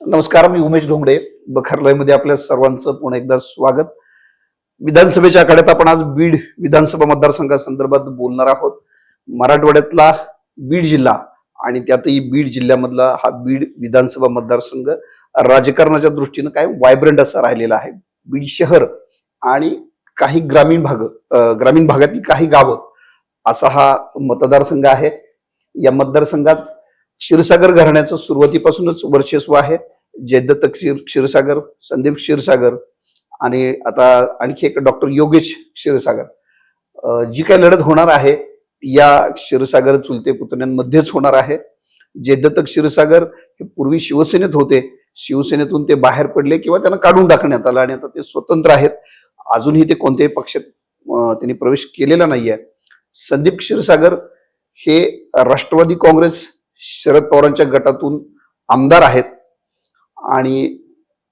नमस्कार मी उमेश डोंगडे बखरलयमध्ये आपल्या सर्वांचं पुन्हा एकदा स्वागत. विधानसभेच्या आखाड्यात आपण आज बीड विधानसभा मतदारसंघासंदर्भात बोलणार आहोत. मराठवाड्यातला बीड जिल्हा आणि त्यातही बीड जिल्ह्यामधला हा बीड विधानसभा मतदारसंघ राजकारणाच्या दृष्टीनं काय वायब्रंट असा राहिलेला आहे. बीड शहर आणि काही ग्रामीण भाग ग्रामीण भागातील काही गावं असा हा मतदारसंघ आहे. या मतदारसंघात क्षीरसागर घराण्याचं सुरुवातीपासूनच वर्चस्व आहे. जयदत्त क्षीर क्षीरसागर संदीप क्षीरसागर आणि आता आणखी एक डॉक्टर योगेश क्षीरसागर. जी काही लढत होणार आहे या क्षीरसागर चुलते पुतण्यांमध्येच होणार आहे. जयदत्त क्षीरसागर हे पूर्वी शिवसेनेत होते. शिवसेनेतून ते बाहेर पडले किंवा त्यांना काढून टाकण्यात आलं आणि आता ते स्वतंत्र आहेत. अजूनही ते कोणत्याही पक्षात त्यांनी प्रवेश केलेला नाहीये. संदीप क्षीरसागर हे राष्ट्रवादी काँग्रेस शरद पवारांच्या गटातून आमदार आहेत. आणि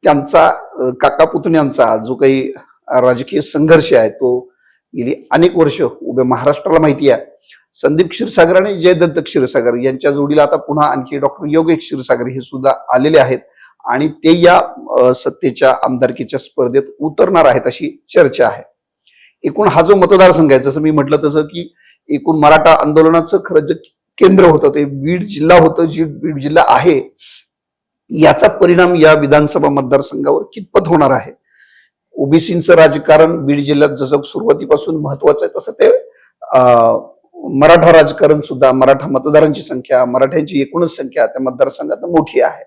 त्यांचा काका पुतण्यांचा जो काही राजकीय संघर्ष आहे तो गेली अनेक वर्ष उभ्या महाराष्ट्राला माहिती आहे. संदीप क्षीरसागर आणि जयदत्त क्षीरसागर यांच्या जोडीला आता पुन्हा आणखी डॉक्टर योगेश क्षीरसागर हे सुद्धा आलेले आहेत. आणि ते या सत्तेच्या आमदारकीच्या स्पर्धेत उतरणार आहेत अशी चर्चा आहे. एकूण हा जो मतदारसंघ आहे जसं मी म्हटलं तसं की एकूण मराठा आंदोलनाचं खरं जे केंद्र होतं ते बीड जिल्हा होतं जी बीड जिल्हा आहे याचा परिणाम या विधानसभा मतदारसंघावर कितपत होणार आहे? ओबीसीचं राजकारण बीड जिल्ह्यात जसं सुरुवातीपासून महत्वाचं आहे तसं ते अं, मराठा राजकारण सुद्धा मराठा मतदारांची संख्या मराठ्यांची एकूणच संख्या त्या मतदारसंघात मोठी आहे.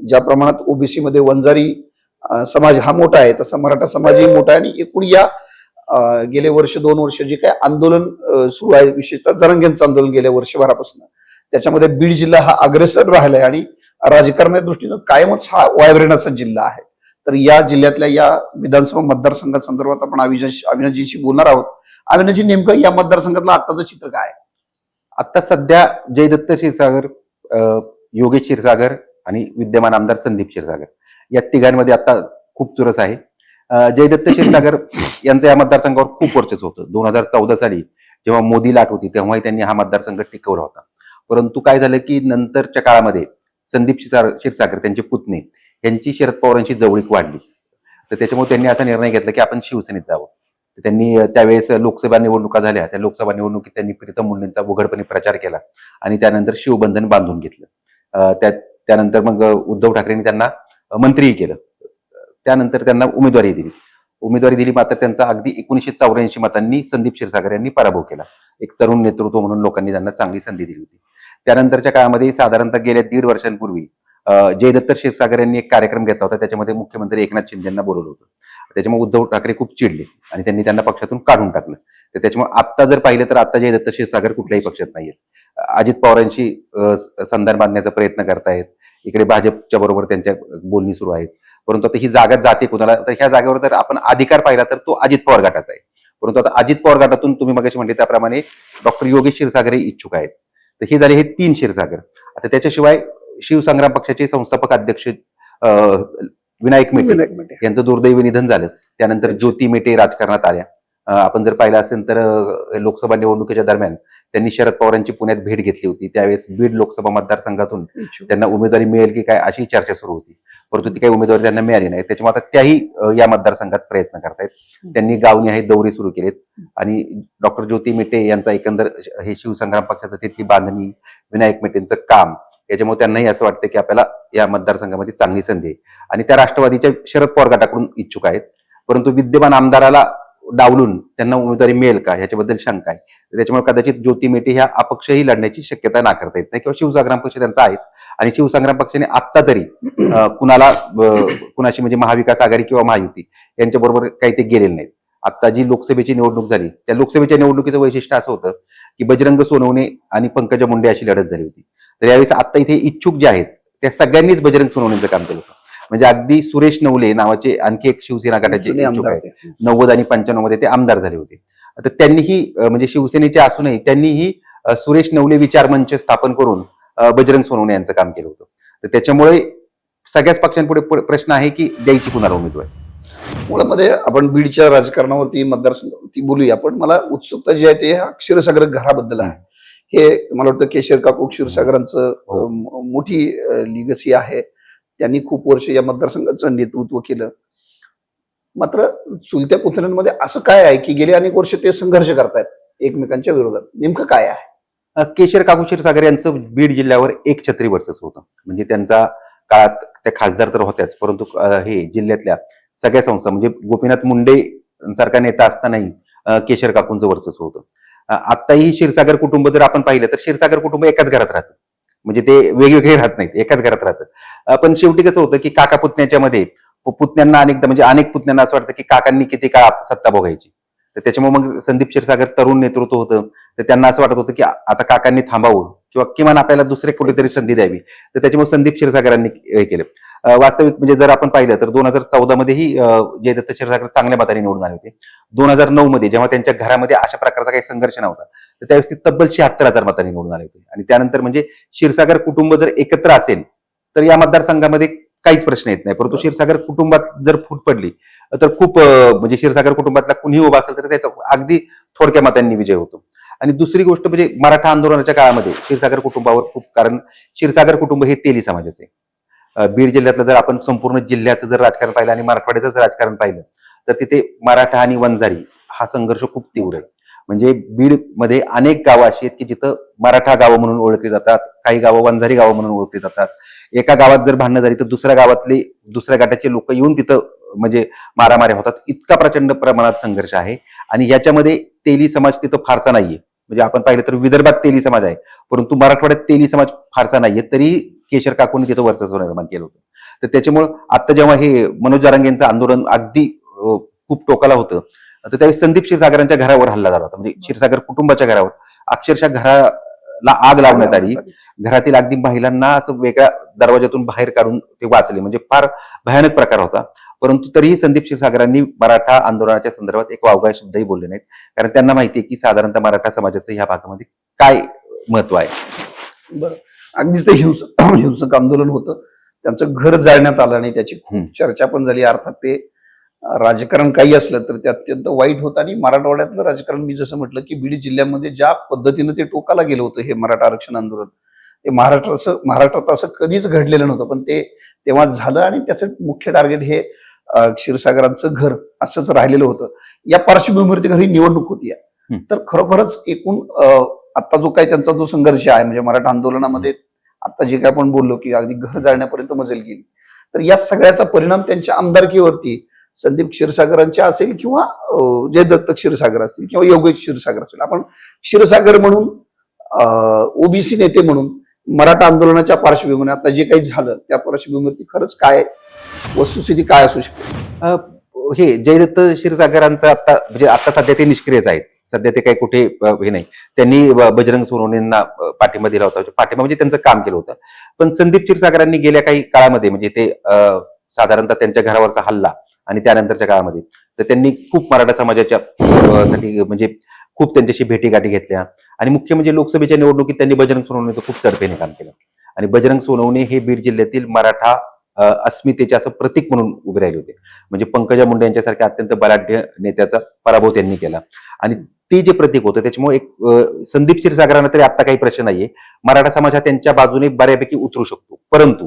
ज्या प्रमाणात ओबीसी मध्ये वंजारी समाज हा मोठा आहे तसा मराठा समाजही मोठा आहे आणि एकूण या गेले वर्ष दोन वर्ष जे काय आंदोलन सुरू आहे विशेषतः जरांगेंचं आंदोलन गेल्या वर्षभरापासून. त्याच्यामध्ये बीड जिल्हा हा अग्रेसर राहिलाय आणि राजकारणाच्या दृष्टीनं कायमच हा वायब्रेंट जिल्हा आहे. तर या जिल्ह्यातल्या या विधानसभा मतदारसंघासंदर्भात आपण अविनाश बोलणार आहोत. अविनाशजी नेमकं या मतदारसंघातलं आत्ताचं चित्र काय? आहे? आता सध्या जयदत्त क्षीरसागर योगेश क्षीरसागर आणि विद्यमान आमदार संदीप क्षीरसागर. या तिघांमध्ये आता खूप चुरस आहे. जयदत्त क्षीरसागर यांचं या मतदारसंघावर खूप वर्चस्व होतं. दोन हजार चौदा साली जेव्हा मोदी लाट होती तेव्हाही त्यांनी हा मतदारसंघ टिकवला होता. परंतु काय झालं की नंतरच्या काळामध्ये संदीप क्षीरसागर त्यांचे पुतणे यांची शरद पवारांची जवळीक वाढली. तर त्याच्यामुळे त्यांनी असा निर्णय घेतला की आपण शिवसेनेत जावं. त्यांनी त्यावेळेस लोकसभा निवडणुका झाल्या. त्या लोकसभा निवडणुकीत त्यांनी प्रीतम मुंडेंचा उघडपणे प्रचार केला आणि त्यानंतर शिवबंधन बांधून घेतलं. त्या त्यानंतर मग उद्धव ठाकरेंनी त्यांना मंत्रीही केलं. त्यानंतर त्यांना उमेदवारी दिली. उमेदवारी दिली मात्र त्यांचा अगदी एकोणीशे चौऱ्याऐंशी मतांनी संदीप क्षीरसागर यांनी पराभव केला. एक तरुण नेतृत्व म्हणून लोकांनी त्यांना चांगली संधी दिली होती. त्यानंतरच्या काळामध्ये साधारणतः गेल्या दीड वर्षांपूर्वी जयदत्त क्षीरसागर यांनी एक कार्यक्रम घेतला होता. त्याच्यामध्ये मुख्यमंत्री एकनाथ शिंदेना बोलवलं होतं. त्याच्यामुळे उद्धव ठाकरे खूप चिडले आणि त्यांनी त्यांना पक्षातून काढून टाकलं. तर त्याच्यामुळे आत्ता जर पाहिलं तर आता जयदत्त क्षीरसागर कुठल्याही पक्षात नाहीयेत. अजित पवारांशी संधान बांधण्याचा प्रयत्न करतायत. इकडे भाजपच्या बरोबर त्यांच्या बोलणी सुरू आहेत. परंतु आता ही जागा जाते कुणाला? तर ह्या जागेवर जर आपण अधिकार पाहिला तर तो अजित पवार गटाचा आहे. परंतु आता अजित पवार गटातून तुम्ही मगाशी म्हणले त्याप्रमाणे डॉक्टर योगेश क्षीरसागर हे इच्छुक आहेत. तर हे झाले हे तीन क्षीरसागर. आता त्याच्याशिवाय शिवसंग्राम पक्षाचे संस्थापक अध्यक्ष विनायक मेटे. यांचं दुर्दैवी निधन झालं. त्यानंतर ज्योती मेटे राजकारणात आल्या. आपण जर पाहिलं असेल तर लोकसभा निवडणुकीच्या दरम्यान त्यांनी शरद पवारांची पुण्यात भेट घेतली होती. त्यावेळेस बीड लोकसभा मतदारसंघातून त्यांना उमेदवारी मिळेल की काय अशी चर्चा सुरू होती. परंतु ती काही उमेदवारी त्यांना मिळाली नाही त्याच्यामुळे आता त्याही या मतदारसंघात प्रयत्न करतायत. त्यांनी गावनी आहे दौरे सुरू केलेत. आणि डॉक्टर ज्योती मेटे यांचा एकंदर हे शिवसंग्राम पक्षाचं तिथली बांधणी विनायक मेटेंचं काम याच्यामुळे त्यांनाही असं वाटतं की आपल्याला या मतदारसंघामध्ये चांगली संधी आहे. आणि त्या राष्ट्रवादीच्या शरद पवार गटाकडून इच्छुक आहेत. परंतु विद्यमान आमदाराला डावलून त्यांना उमेदवारी मिळेल का? ह्याच्याबद्दल शंका आहे. तर त्याच्यामुळे कदाचित ज्योती मेटे ह्या अपक्षही लढण्याची शक्यता नाकारता येत नाही किंवा शिवसंग्राम पक्ष त्यांचा आहेच. आणि शिवसंग्राम पक्षाने आत्ता तरी कुणाला कुणाशी म्हणजे महाविकास आघाडी किंवा महायुती यांच्या बरोबर काही ते गेलेले नाहीत. आता जी लोकसभेची निवडणूक झाली त्या लोकसभेच्या निवडणुकीचं वैशिष्ट्य असं होतं की बजरंग सोनवणे आणि पंकजा मुंडे अशी लढत झाली होती. तर यावेळेस आता इथे इच्छुक जे आहेत त्या सगळ्यांनीच बजरंग सोनवणेचं काम केलं होतं. म्हणजे अगदी सुरेश नवले नावाचे आणखी एक शिवसेना गटाचे. नव्वद आणि पंच्याण्णवमध्ये ते आमदार झाले होते. तर त्यांनीही म्हणजे शिवसेनेचे असूनही त्यांनीही सुरेश नवले विचार मंच स्थापन करून बजरंग सोनवणे यांचं काम केलं होतं. तर त्याच्यामुळे सगळ्याच पक्षांपुढे प्रश्न आहे की द्यायची कुणाला उमेदवार? मुळामध्ये आपण बीडच्या राजकारणावरती मतदारसंघावरती बोलूया पण मला उत्सुकता जी आहे ते क्षीरसागर घराबद्दल आहे. हे मला वाटतं केशर काकू क्षीरसागरांचं हो. मोठी लिगसी आहे. त्यांनी खूप वर्ष या मतदारसंघाचं नेतृत्व केलं. मात्र चुलत्या पुतण्यांमध्ये असं काय आहे की गेले अनेक वर्ष ते संघर्ष करतायत एकमेकांच्या विरोधात? नेमकं काय आहे? केशर काकुशीर सागर यांचं बीड जिल्ह्यावर एक छत्री वर्चस्व होतं. म्हणजे त्यांचा काळात त्या खासदार तर होत्याच परंतु हे जिल्ह्यातल्या सगळ्या संस्था म्हणजे गोपीनाथ मुंडे सारखा नेता असतानाही केशर काकूंचं वर्चस्व होतं. आत्ताही क्षीरसागर कुटुंब जर आपण पाहिलं तर क्षीरसागर कुटुंब एकाच घरात राहतं. म्हणजे ते वेगवेगळे राहत नाहीत एकाच घरात राहतं पण शेवटी कसं होतं की काका पुतण्याच्या मध्ये पुतण्यांना अनेकदा म्हणजे अनेक पुतण्यांना असं वाटतं की काकांनी किती काळ सत्ता भोगायची. तर त्याच्यामुळे मग संदीप क्षीरसागर तरुण नेतृत्व होतं. तर त्यांना असं वाटत होतं की आता काकांनी थांबावं किंवा किमान आपल्याला दुसरे कुठेतरी संधी द्यावी. तर त्याच्यामुळे संदीप क्षीरसागरांनी हे केलं. वास्तविक म्हणजे जर आपण पाहिलं तर दोन हजार चौदा मध्येही जयदत्त क्षीरसागर चांगल्या मताने निवडून आले होते. दोन हजार नऊ मध्ये जेव्हा त्यांच्या घरामध्ये अशा प्रकारचा काही संघर्ष नव्हता. तर त्यावेळेस ते तब्बल शहात्तर हजार मतांनी निवडून आले होते. आणि त्यानंतर म्हणजे क्षीरसागर कुटुंब जर एकत्र असेल तर या मतदारसंघामध्ये काहीच प्रश्न येत नाही. परंतु क्षीरसागर कुटुंबात जर फूट पडली तर खूप म्हणजे क्षीरसागर कुटुंबातला कुणीही उभा असेल तर त्याचा अगदी थोडक्या मतांनी विजय होतो. आणि दुसरी गोष्ट म्हणजे मराठा आंदोलनाच्या काळामध्ये क्षीरसागर कुटुंबावर खूप कारण क्षीरसागर कुटुंब हे तेली समाजाचे. बीड जिल्ह्यातलं जर आपण संपूर्ण जिल्ह्याचं जर राजकारण पाहिलं आणि मराठवाड्याचं जर राजकारण पाहिलं तर तिथे मराठा आणि वंजारी हा संघर्ष खूप तीव्र आहे. म्हणजे बीडमध्ये अनेक गावं अशी आहेत की जिथं मराठा गावं म्हणून ओळखली जातात काही गावं वंजारी गावं म्हणून ओळखली जातात. एका गावात जर भांडणं झाली तर दुसऱ्या गावातले दुसऱ्या गटाचे लोक येऊन तिथं म्हणजे मारामाऱ्या होतात. इतका प्रचंड प्रमाणात संघर्ष आहे. आणि याच्यामध्ये तेली समाज तिथं फारसा नाहीये. म्हणजे आपण पाहिलं तर विदर्भात तेली समाज आहे. परंतु मराठवाड्यात तेली समाज फारसा नाहीये. तरी केशर काकूंनी तिथं वर्चस्व निर्माण केलं होतं. तर त्याच्यामुळं आता जेव्हा हे मनोज जारांगेंचं आंदोलन अगदी खूप टोकाला होतं तर त्यावेळी संदीप क्षीरसागरांच्या घरावर हल्ला झाला होता. म्हणजे क्षीरसागर कुटुंबाच्या घरावर. अक्षरशः घराला आग लावण्यात आली. घरातील अगदी महिलांना असं वेगळ्या दरवाजातून बाहेर काढून ते वाचले. म्हणजे फार भयानक प्रकार होता. परंतु तरीही संदीप क्षीरसागरांनी मराठा आंदोलनाच्या संदर्भात एक वावगा शब्दही बोलले नाहीत. कारण त्यांना माहिती आहे की साधारणतः मराठा समाजाचं ह्या भागामध्ये काय महत्त्व आहे. बरं. अगदीच ते हिंसक हिंसक आंदोलन होतं. त्यांचं घर जाळण्यात आलं आणि त्याची. खूप चर्चा पण झाली. अर्थात ते राजकारण काही असलं तर ते अत्यंत वाईट होतं. आणि मराठवाड्यातलं राजकारण मी जसं म्हटलं की बीड जिल्ह्यामध्ये ज्या पद्धतीनं ते टोकाला गेलं होतं हे मराठा आरक्षण आंदोलन ते महाराष्ट्र असं महाराष्ट्रात असं कधीच घडलेलं नव्हतं. पण ते तेव्हा झालं आणि त्याचं मुख्य टार्गेट हे क्षीरसागरांचं घर असंच राहिलेलं होतं. या पार्श्वभूमीवरती घरी निवडणूक होती. तर खरोखरच एकूण आता जो काही त्यांचा जो संघर्ष आहे म्हणजे मराठा आंदोलनामध्ये आता जे काय आपण बोललो की अगदी घर जाळण्यापर्यंत मजल गेली. तर या सगळ्याचा परिणाम त्यांच्या आमदारकीवरती संदीप क्षीरसागरांच्या असेल किंवा जयदत्त क्षीरसागर असतील किंवा योगेश क्षीरसागर असेल आपण क्षीरसागर म्हणून ओबीसी नेते म्हणून मराठा आंदोलनाच्या पार्श्वभूमीवर आता जे काही झालं त्या पार्श्वभूमीवरती खरंच काय वस्तुस्थिती काय असू शकते? हे जयदत्त क्षीरसागरांचं आता म्हणजे आता सध्या ते निष्क्रियच आहेत. सध्या ते काही कुठे हे नाही. त्यांनी बजरंग सोनवणेंना पाठिंबा दिला होता. पाठिंबा म्हणजे त्यांचं काम केलं होतं. पण संदीप क्षीरसागरांनी गेल्या काही काळामध्ये म्हणजे ते साधारणतः त्यांच्या घरावरचा हल्ला आणि त्यानंतरच्या काळामध्ये. तर त्यांनी खूप मराठा समाजाच्या साठी म्हणजे खूप त्यांच्याशी भेटीगाठी घेतल्या. आणि मुख्य म्हणजे लोकसभेच्या निवडणुकीत त्यांनी बजरंग सोनवणेचं खूप तर्फेने काम केलं. आणि बजरंग सोनवणे हे बीड जिल्ह्यातील मराठा अस्मितेचे असं प्रतीक म्हणून उभे राहिले होते. म्हणजे पंकजा मुंडे यांच्यासारख्या अत्यंत बलाढ्य नेत्याचा पराभव त्यांनी केला. आणि ते जे प्रतीक होतं त्याच्यामुळे एक संदीप क्षीरसागरांना तरी आता काही प्रश्न नाहीये. मराठा समाज हा त्यांच्या बाजूने बऱ्यापैकी उतरू शकतो. परंतु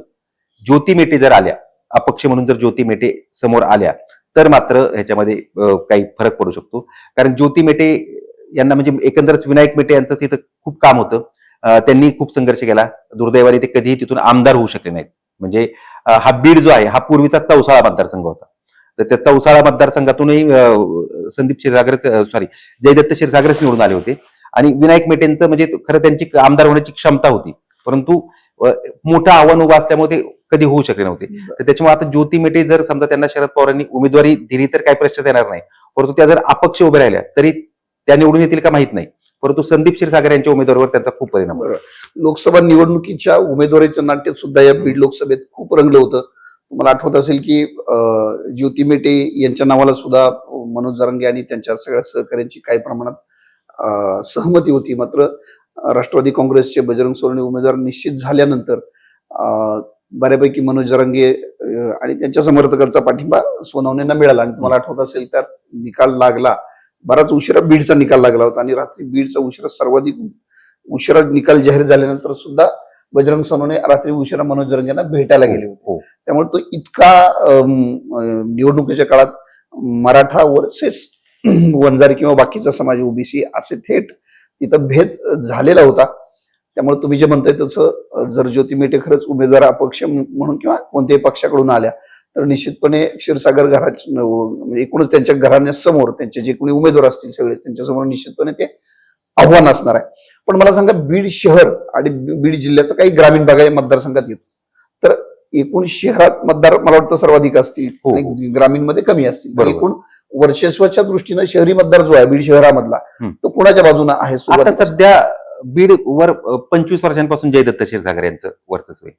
ज्योती मेटे जर आल्या अपक्ष म्हणून जर ज्योती मेटे समोर आल्या तर मात्र ह्याच्यामध्ये काही फरक पडू शकतो. कारण ज्योती मेटे यांना म्हणजे एकंदरच विनायक मेटे यांचं तिथं खूप काम होतं. त्यांनी खूप संघर्ष केला. दुर्दैवाने ते कधीही तिथून आमदार होऊ शकले नाहीत. म्हणजे हा बीड जो आहे हा पूर्वीचा चौसाळा मतदारसंघ होता. तर त्या चौसाळा मतदारसंघातूनही संदीप क्षीरसागरच सॉरी जयदत्त क्षीरसागरच निवडून आले होते. आणि विनायक मेटेंचं म्हणजे खरं त्यांची आमदार होण्याची क्षमता होती. परंतु मोठं आव्हान उभं असल्यामुळे ते कधी होऊ शकले नव्हते. तर त्याच्यामुळे आता ज्योती मेटे जर समजा त्यांना शरद पवारांनी उमेदवारी दिली तर काही प्रश्नच येणार नाही. परंतु त्या जर अपक्ष उभ्या राहिल्या तरी त्या निवडून येतील का माहीत नाही. परंतु संदीप क्षीरसागर यांच्या उमेदवारीवर त्यांचा खूप परिणाम लोकसभा निवडणुकीच्या उमेदवारीचं नाट्य सुद्धा या बीड लोकसभेत खूप रंगलं होतं. तुम्हाला आठवत असेल की ज्योती मेटे यांच्या नावाला सुद्धा मनोज जरंगे आणि त्यांच्या सगळ्या सहकाऱ्यांची काही प्रमाणात सहमती होती. मात्र राष्ट्रवादी काँग्रेसचे बजरंग सोनवणे उमेदवार निश्चित झाल्यानंतर बऱ्यापैकी मनोज जरंगे अं, आणि त्यांच्या समर्थकांचा पाठिंबा सोनवणेंना मिळाला. आणि तुम्हाला आठवत असेल त्यात निकाल लागला. बराच उशिरा बीडचा निकाल लागला होता आणि रात्री बीडचा उशिरा सर्वाधिक उशिरा निकाल जाहीर झाल्यानंतर सुद्धा बजरंग सोनवणे रात्री उशिरा मनोज जरंग यांना भेटायला गेले होते. हो त्यामुळे तो इतका निवडणुकीच्या काळात मराठा वर्सेस वंजारी किंवा बाकीचा समाज ओबीसी असे थेट तिथं भेद झालेला होता. त्यामुळे तुम्ही जे म्हणताय तसं जर ज्योती मेटे खरंच उमेदवार अपक्ष म्हणून किंवा कोणत्याही पक्षाकडून आल्या तर निश्चितपणे क्षीरसागर घराच्या म्हणजे एकूणच त्यांच्या घराण्यासमोर त्यांचे जे कोणी उमेदवार असतील सगळे त्यांच्यासमोर निश्चितपणे ते आव्हान असणार आहे. पण मला सांगा बीड शहर आणि बीड जिल्ह्याचा काही ग्रामीण भाग या मतदारसंघात येतो. तर एकूण शहरात मतदार मला वाटतं सर्वाधिक असतील हो, आणि ग्रामीणमध्ये कमी असतील. एकूण वर्चस्वाच्या दृष्टीनं शहरी मतदार जो आहे बीड शहरामधला. तो कुणाच्या बाजूने आहे आता? सध्या बीड वर पंचवीस वर्षांपासून जयदत्त क्षीरसागर यांचं वर्चस्व आहे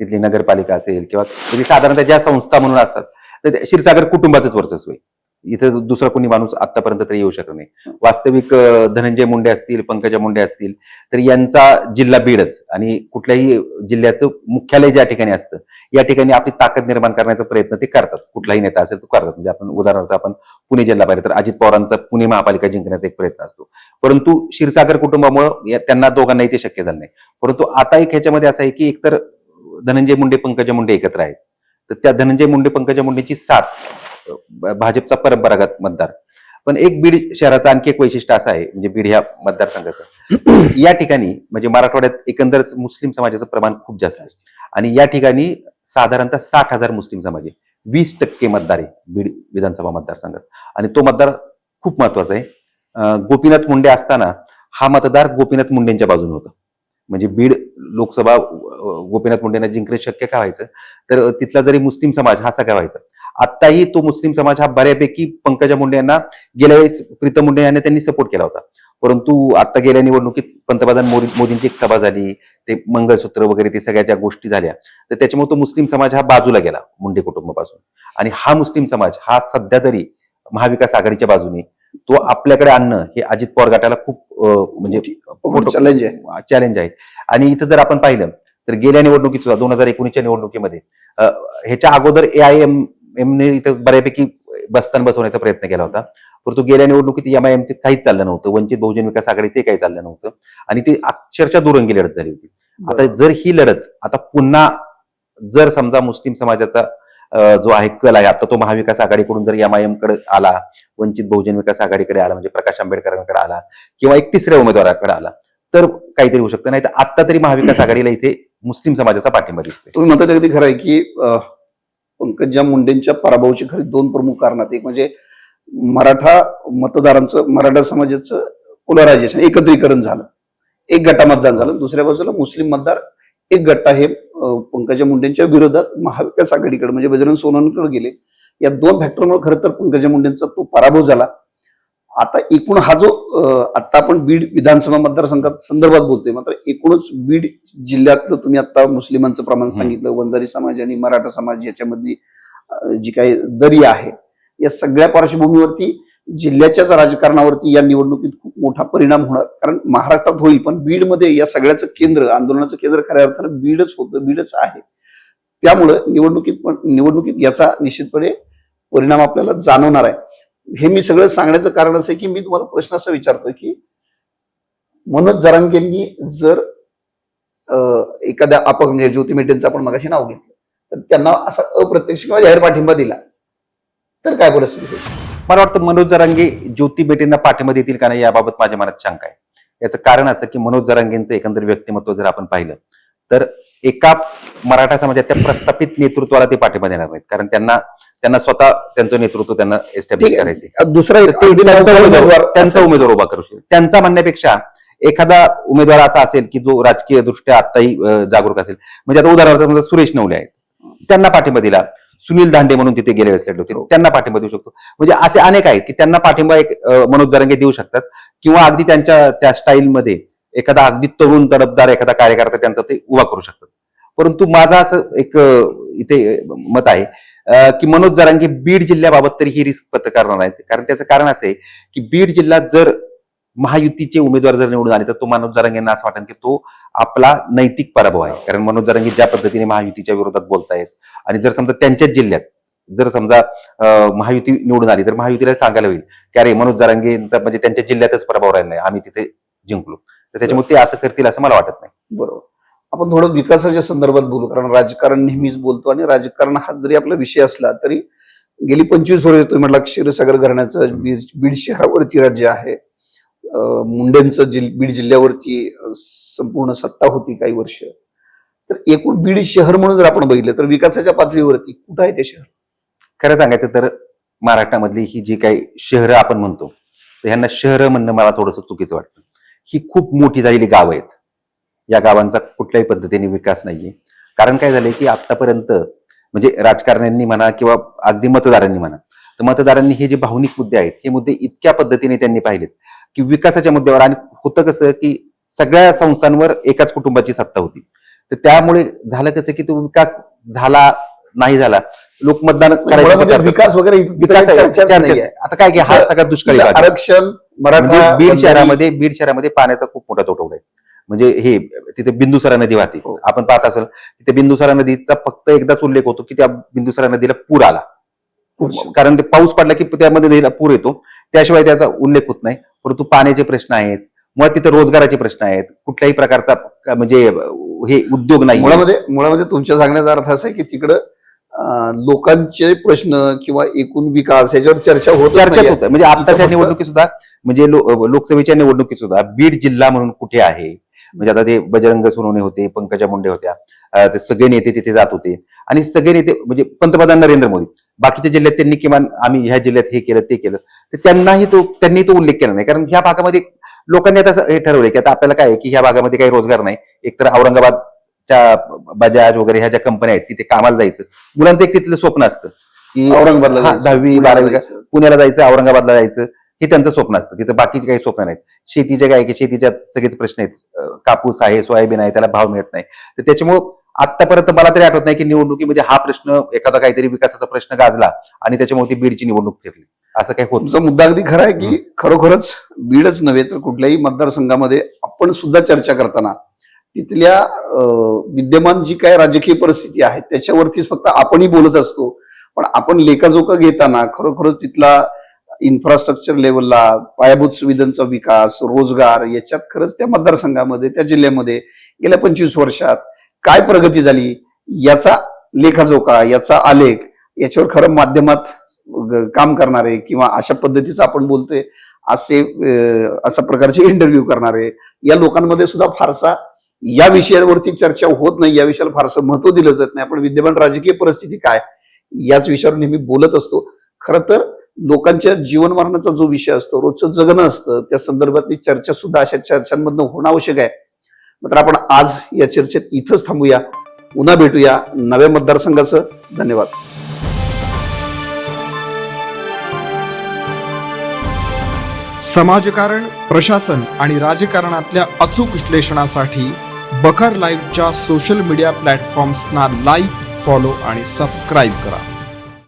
तिथली नगरपालिका असेल किंवा साधारणतः ज्या संस्था म्हणून असतात तर क्षीरसागर कुटुंबाचंच वर्चस्व आहे इथं दुसरा कोणी माणूस आतापर्यंत तरी येऊ शकत नाही. वास्तविक धनंजय मुंडे असतील पंकजा मुंडे असतील तर यांचा जिल्हा बीडच आणि कुठल्याही जिल्ह्याचं मुख्यालय ज्या ठिकाणी असतं या ठिकाणी आपली ताकद निर्माण करण्याचा प्रयत्न ते करतात. कुठलाही नेता असेल तो करतात. म्हणजे आपण उदाहरणार्थ आपण पुणे जिल्हा पाहिलं तर अजित पवारांचा पुणे महापालिका जिंकण्याचा एक प्रयत्न असतो. परंतु क्षीरसागर कुटुंबामुळे त्यांना दोघांनाही ते शक्य झालं नाही. परंतु आता एक ह्याच्यामध्ये असं आहे की एकतर धनंजय मुंडे पंकजा मुंडे एकत्र आहेत. तर त्या धनंजय मुंडे पंकजा मुंडेची साथ भाजपचा परंपरागत मतदार. पण एक बीड शहराचं आणखी एक वैशिष्ट्य असं आहे म्हणजे बीड ह्या मतदारसंघाचं या ठिकाणी म्हणजे मराठवाड्यात एकंदरच मुस्लिम समाजाचं प्रमाण खूप जास्त आहे. आणि या ठिकाणी साधारणतः साठ हजार मुस्लिम समाज आहे. वीस टक्के मतदार आहे बीड विधानसभा मतदारसंघात आणि तो मतदार खूप महत्त्वाचा आहे. गोपीनाथ मुंडे असताना हा मतदार गोपीनाथ मुंडेंच्या बाजूने होता. म्हणजे बीड लोकसभा गोपीनाथ मुंडेंना जिंकणे शक्य का व्हायचं? तर तिथला जरी मुस्लिम समाज हा सगळा व्हायचा आत्ताही तो मुस्लिम समाज हा बऱ्यापैकी पंकजा मुंडे यांना गेल्या वेळेस प्रीतम मुंडे यांना त्यांनी सपोर्ट केला होता. परंतु आता गेल्या निवडणुकीत पंतप्रधान मोदी मोदींची एक सभा झाली ते मंगळसूत्र वगैरे ते सगळ्या ज्या गोष्टी झाल्या तर त्याच्यामुळे तो मुस्लिम समाज हा बाजूला गेला मुंडे कुटुंबापासून. आणि हा मुस्लिम समाज हा सध्या तरी महाविकास आघाडीच्या बाजूने तो आपल्याकडे आणणं हे अजित पवार गटाला खूप म्हणजे चॅलेंज आहे. चॅलेंज आहे. आणि इथं जर आपण पाहिलं तर गेल्या निवडणुकीत सुद्धा दोन हजार एकोणीसच्या निवडणुकीमध्ये ह्याच्या अगोदर ए आय एम एमने इथं बऱ्यापैकी बस्तान बसवण्याचा प्रयत्न केला होता. परंतु गेल्या निवडणुकीत एम आय एमचे काहीच चाललं नव्हतं. वंचित बहुजन विकास आघाडीचे काही चाललं नव्हतं. आणि ती अक्षरशः दुरंगी लढत झाली होती. आता जर ही लढत आता पुन्हा जर समजा मुस्लिम समाजाचा जो आहे कल आहे आता तो महाविकास आघाडीकडून जर एम आय एमकडे आला वंचित बहुजन विकास आघाडीकडे आला म्हणजे प्रकाश आंबेडकरांकडे आला किंवा एक तिसऱ्या उमेदवाराकडे आला तर काहीतरी होऊ शकतं. नाही तर आता तरी महाविकास आघाडीला इथे मुस्लिम समाजाचा पाठिंबा दिसतोय. तुम्ही म्हणता ते अगदी खरं आहे की पंकजा मुंडेंच्या पराभवाची खरी दोन प्रमुख कारण आहेत एक म्हणजे मराठा मतदारांचं मराठा समाजाचं पोलरायझेशन एकत्रीकरण झालं. एक गटा मतदान झालं. दुसऱ्या बाजूला मुस्लिम मतदार एक गट्टा हे पंकजा मुंडेंच्या विरोधात महाविकास आघाडीकडे म्हणजे बजरंग सोनवणेकडे गेले. या दोन फॅक्टरमुळे खरं तर पंकजा मुंडेंचा तो पराभव झाला. आता एकूण हा जो आता आपण बीड विधानसभा मतदारसंघात संदर्भात बोलतोय मात्र एकूणच बीड जिल्ह्यातलं तुम्ही आता मुस्लिमांचं प्रमाण. सांगितलं वंजारी समाज आणि मराठा समाज याच्यामधली जी काही दरी आहे या सगळ्या पार्श्वभूमीवरती जिल्ह्याच्याच राजकारणावरती या निवडणुकीत खूप मोठा परिणाम होणार. कारण महाराष्ट्रात होईल पण बीडमध्ये या सगळ्याचं केंद्र आंदोलनाचं केंद्र खऱ्या अर्थानं बीडच होतं बीडच आहे. त्यामुळं निवडणुकीत पण निवडणुकीत याचा निश्चितपणे परिणाम आपल्याला जाणवणार आहे. हे मी सगळं सांगण्याचं कारण असं की मी तुम्हाला प्रश्न असा विचारतोय की मनोज जरांगेंनी जर एखाद्या अपक्ष म्हणजे ज्योती मेटेंचं आपण मगाशी नाव घेतलं तर त्यांना असा अप्रत्यक्ष किंवा जाहीर पाठिंबा दिला तर काय परिस्थिती होईल? मला वाटतं मनोज जरांगे ज्योती बेटेंना पाठिंबा देतील का नाही याबाबत माझ्या मनात शंका आहे याचं कारण असं की मनोज जरांगेंचं एकंदर व्यक्तिमत्व जर आपण पाहिलं तर एका मराठा समाजाच्या प्रस्थापित नेतृत्वाला ते पाठिंबा देणार नाहीत. कारण त्यांना त्यांना स्वतः त्यांचं नेतृत्व त्यांना एस्टॅब्लिश करायचे दुसरा त्यांचा उमेदवार उमेदवार त्यांचा उमेदवार उभा करू शकतो त्यांचा म्हणण्यापेक्षा एखादा उमेदवार असा असेल की जो राजकीय दृष्ट्या आताही जागरूक असेल. म्हणजे आता उदाहरणार्थ समजा सुरेश नवले आहेत. त्यांना पाठिंबा दिला. सुनील दांडे म्हणून तिथे गेले लढले होते त्यांना पाठिंबा देऊ शकतो. म्हणजे असे अनेक आहेत की त्यांना पाठिंबा एक मनोज जरंगे देऊ शकतात. किंवा अगदी त्यांच्या त्या स्टाईलमध्ये एखादा अगदी तरुण तडफदार एखादा कार्यकर्ता त्यांचा ते उभा करू शकतात. परंतु माझा असं एक इथे मत आहे की मनोज जरांगे बीड जिल्ह्याबाबत तरी ही रिस्क पत्करणार नाहीत. कारण त्याचं कारण असं आहे की बीड जिल्ह्यात जर महायुतीचे उमेदवार जर निवडून आले तर तो मनोज जरांगेंना असं वाटेल की तो आपला नैतिक पराभव आहे. कारण मनोज जरांगे ज्या पद्धतीने महायुतीच्या विरोधात बोलतायत आणि जर समजा त्यांच्याच जिल्ह्यात जर समजा महायुती निवडून आली तर महायुतीला सांगायला होईल की अरे मनोज जरांगेंचा म्हणजे त्यांच्या जिल्ह्यातच प्रभाव राहिला नाही आम्ही तिथे जिंकलो. तर त्याच्यामुळे ते असं करतील असं मला वाटत नाही. बरोबर. आपण थोडं विकासाच्या संदर्भात बोलू कारण राजकारण नेहमीच बोलतो आणि राजकारण हा जरी आपला विषय असला तरी गेली पंचवीस वर्ष तुम्ही म्हटला क्षीरसागर घराण्याचं बीड बीड शहरावरती राज्य आहे. मुंडेंचं जिल बीड जिल्ह्यावरती संपूर्ण सत्ता होती काही वर्ष. तर एकूण बीड शहर म्हणून जर आपण बघितलं तर विकासाच्या पातळीवरती कुठं आहे ते शहर? खरं सांगायचं तर महाराष्ट्रामधली ही जी काही शहरं आपण म्हणतो तर ह्यांना शहरं म्हणणं मला थोडंसं चुकीचं वाटतं. ही खूप मोठी झालेली गावं आहेत या गावांचा कुठल्याही पद्धतीने विकास नाहीये कारण काय झालंय की आतापर्यंत म्हणजे राजकारण्यांनी म्हणा किंवा अगदी मतदारांनी म्हणा तर मतदारांनी हे जे भावनिक मुद्दे आहेत हे मुद्दे इतक्या पद्धतीने त्यांनी पाहिलेत की विकासाच्या मुद्द्यावर आणि होतं कसं की सगळ्या संस्थांवर एकाच कुटुंबाची सत्ता होती तर त्यामुळे झालं कसं की तो विकास झाला नाही झाला लोक मतदान करायचं. विकास वगैरे विकास. आता काय की हा सगळ्यात दुष्काळी. आरक्षण मराठा बीड बंधारी- शहरामध्ये बीड शहरामध्ये पाण्याचा खूप मोठा तुटवडा आहे. म्हणजे हे तिथे बिंदुसरा नदी वाहते. हो. आपण पाहत असेल तिथे बिंदुसरा नदीचा फक्त एकदाच उल्लेख होतो की त्या बिंदुसरा नदीला पूर आला. कारण ते पाऊस पडला की त्यामध्ये नदीला पूर येतो. त्याशिवाय त्याचा उल्लेख होत नाही. परंतु पाण्याचे प्रश्न आहेत. मुळात तिथे रोजगाराचे प्रश्न आहेत. कुठल्याही प्रकारचा म्हणजे हे उद्योग नाही मुळामध्ये मुळामध्ये तुमच्या सांगण्याचा अर्थ असा आहे की तिकडं लोकांचे प्रश्न किंवा एकूण विकास याच्यावर चर्चा होत चर्चाच होतं म्हणजे आताच्या निवडणुकीत सुद्धा म्हणजे लो- लोकसभेच्या निवडणुकीत सुद्धा बीड जिल्हा म्हणून कुठे आहे? म्हणजे आता ते बजरंग सोनवणे होते पंकजा मुंडे होत्या ते सगळे नेते तिथे जात होते. आणि सगळे नेते म्हणजे पंतप्रधान नरेंद्र मोदी. बाकीच्या जिल्ह्यात त्यांनी किमान आम्ही ह्या जिल्ह्यात हे केलं ते केलं. तर त्यांनाही तो त्यांनी तो उल्लेख केला नाही. कारण ह्या भागामध्ये लोकांनी आता हे ठरवलंय की आता आपल्याला काय आहे की ह्या भागामध्ये काही रोजगार नाही. एकतर औरंगाबादच्या बजाज वगैरे ह्या ज्या कंपन्या आहेत तिथे कामाला जायचं. मुलांचं एक तिथलं स्वप्न असतं की औरंगाबादला दहावी बारावी. पुण्याला जायचं औरंगाबादला जायचं. हे त्यांचं स्वप्न असतं. तिथं बाकीचे काही स्वप्न नाहीत. शेतीचे काय की शेतीच्या सगळेच प्रश्न आहेत. कापूस आहे सोयाबीन आहे त्याला भाव मिळत नाही. तर त्याच्यामुळं आतापर्यंत मला तरी आठवत नाही की निवडणुकीमध्ये हा प्रश्न एखादा काहीतरी विकासाचा प्रश्न गाजला आणि त्याच्यामुळे ती बीडची निवडणूक फिरली. असं काही होत तुमचा मुद्दा अगदी खरा आहे की खरोखरच बीडच नव्हे तर कुठल्याही मतदारसंघामध्ये आपण सुद्धा चर्चा करताना तिथल्या विद्यमान जी काय राजकीय परिस्थिती आहे त्याच्यावरतीच फक्त आपणही बोलत असतो. पण आपण लेखाजोखा घेताना खरोखरच तिथला इन्फ्रास्ट्रक्चर लेवलला पायाभूत सुविधांचा विकास रोजगार याच्यात खरंच त्या मतदारसंघामध्ये त्या जिल्ह्यामध्ये गेल्या पंचवीस वर्षात काय प्रगती झाली? याचा लेखाजोखा याचा आलेख याच्यावर खरं माध्यमात काम करणारे किंवा अशा पद्धतीचं आपण बोलतोय असे अशा प्रकारचे इंटरव्ह्यू करणारे या लोकांमध्ये सुद्धा फारसा या विषयावरती चर्चा होत नाही या विषयाला फारसं महत्त्व दिलं जात नाही. आपण विद्यमान राजकीय परिस्थिती काय? याच विषयावर नेहमी बोलत असतो. खरं तर लोकांच्या जीवन मरणाचा जो विषय असतो रोजचं जगणं असतं त्या संदर्भातली चर्चा सुद्धा अशा चर्चांमधनं होणं आवश्यक आहे. मात्र आपण आज या चर्चेत इथंच थांबूया. पुन्हा भेटूया नव्या मतदारसंघाचं. धन्यवाद. समाजकारण प्रशासन आणि राजकारणातल्या अचूक विश्लेषणासाठी बखर लाईव्हच्या सोशल मीडिया प्लॅटफॉर्म्सना लाईक फॉलो आणि सबस्क्राईब करा.